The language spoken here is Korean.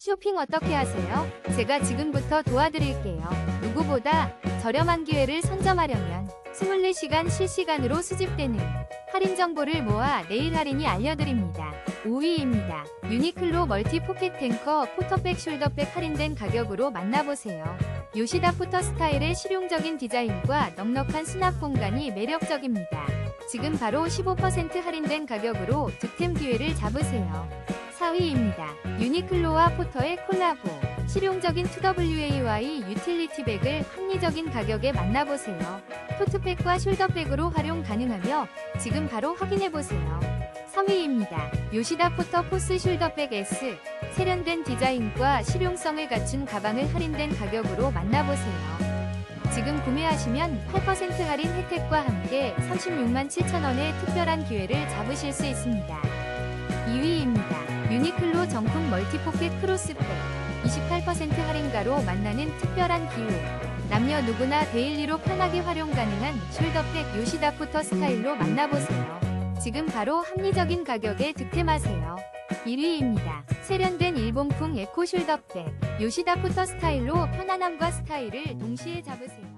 쇼핑 어떻게 하세요? 제가 지금부터 도와드릴게요. 누구보다 저렴한 기회를 선점하려면 24시간 실시간으로 수집되는 할인 정보를 모아 내일 할인이 알려드립니다. 5위입니다. 유니클로 멀티 포켓 탱커 포터백 숄더백 할인된 가격으로 만나보세요. 요시다 포터 스타일의 실용적인 디자인과 넉넉한 수납 공간이 매력적입니다. 지금 바로 15% 할인된 가격으로 득템 기회를 잡으세요. 4위입니다. 유니클로와 포터의 콜라보. 실용적인 2WAY 유틸리티 백을 합리적인 가격에 만나보세요. 토트백과 숄더백으로 활용 가능하며 지금 바로 확인해보세요. 3위입니다. 요시다 포터 포스 숄더백 S. 세련된 디자인과 실용성을 갖춘 가방을 할인된 가격으로 만나보세요. 지금 구매하시면 8% 할인 혜택과 함께 36만 7천원의 특별한 기회를 잡으실 수 있습니다. 2위입니다. 멀티포켓 크로스백 28% 할인가로 만나는 특별한 기회 남녀 누구나 데일리로 편하게 활용 가능한 숄더백 요시다 포터 스타일로 만나보세요. 지금 바로 합리적인 가격에 득템하세요. 1위입니다. 세련된 일본풍 에코 숄더백 요시다 포터 스타일로 편안함과 스타일을 동시에 잡으세요.